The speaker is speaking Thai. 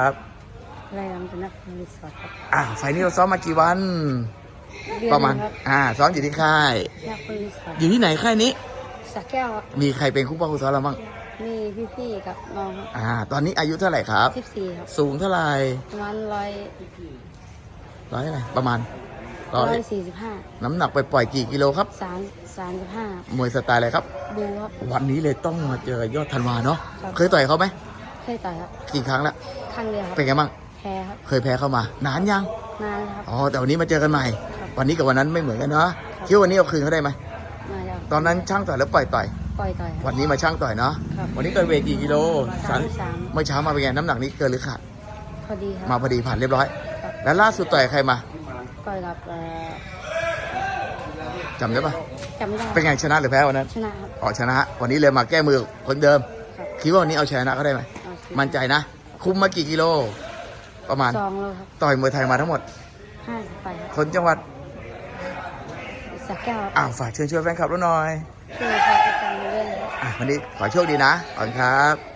ครับรายงานเป็นนักรีสอร์ทครับอ่าไฟล์นี้เราซ้อมมากี่วัน เดือนประมาณหนึ่งครับอ่า ซ้อมอยู่ที่ค่าย นักรีสอร์ทอยู่ที่ไหนค่ายนี้สักแก้วครับมีใครเป็นคู่ป้าคู่ซ้อมเราบ้าง มีพี่ๆกับน้องครับอ่า ตอนนี้อายุเท่าไหร่ครับ สิบสี่ครับสูงเท่าไหร่ประมาณร้อยร้อยอะไรประมาณร้ร้ออยยสี่สิบห้าน้ำหนักไปปล่อยกี่กิโลครับ สามสามสิบห้ามวยสไตล์อะไรครับ ดูครับ วันนี้เลยต้องมาเจอยอดธันวาเนาะ ครับ เคยต่อยเขาไหมเค ยต่อยครับกี่ครั้งแล้วครั้งเดียวครับเป็นไงบ้างแพ้ครับเคยแพ้เข้ามานานยังนานแล้วครับ อ๋อแต่วันนี้มาเจอกันใหม่ ครับวันนี้กับวันนั้นไม่เหมือนกันเนาะครับ คิดว่าวันนี้เอาคืนเขาได้ไหมมาจากตอนนั้นช่างต่อยแล้วปล่อยต่อย ปล่อยต่อยควัรับ นนี้มาช่างต่อยเนาะครับ วันนี้เกินเวทกี่กิโลสามสิบสามเมื่อเช้ามาเป็นไงน้ำหนักนี้เกินหรือขาดพอดีครับมาพอดีผ่านเรียบร้อย ครับแล้วล่าสุดต่อยกับใครมาต่อยกับเอ่อจำได้ปะจำไม่ได้เป็นไงชนะหรือแพ้วันนั้นชนะครับอ๋อชนะ วันนี้เลยมาแก้มือคนเดิม ครับคิดว่าวันนี้เอาชนะเขาได้ไหมเอาสิ มั่นใจนะ คุมมากี่กิโล ประมาณ สองโลครับต่อยมวยไทยมาทั้งหมดห้าสิบไปครับคนจังหวัด สักแก้วครับอ้าว ฝากเชิญชวนแฟนคลับเราหน่อย ช่วยพาไปตามเรื่องครับอะวันนี้ขอโชคดีนะ ขอบคุณครับ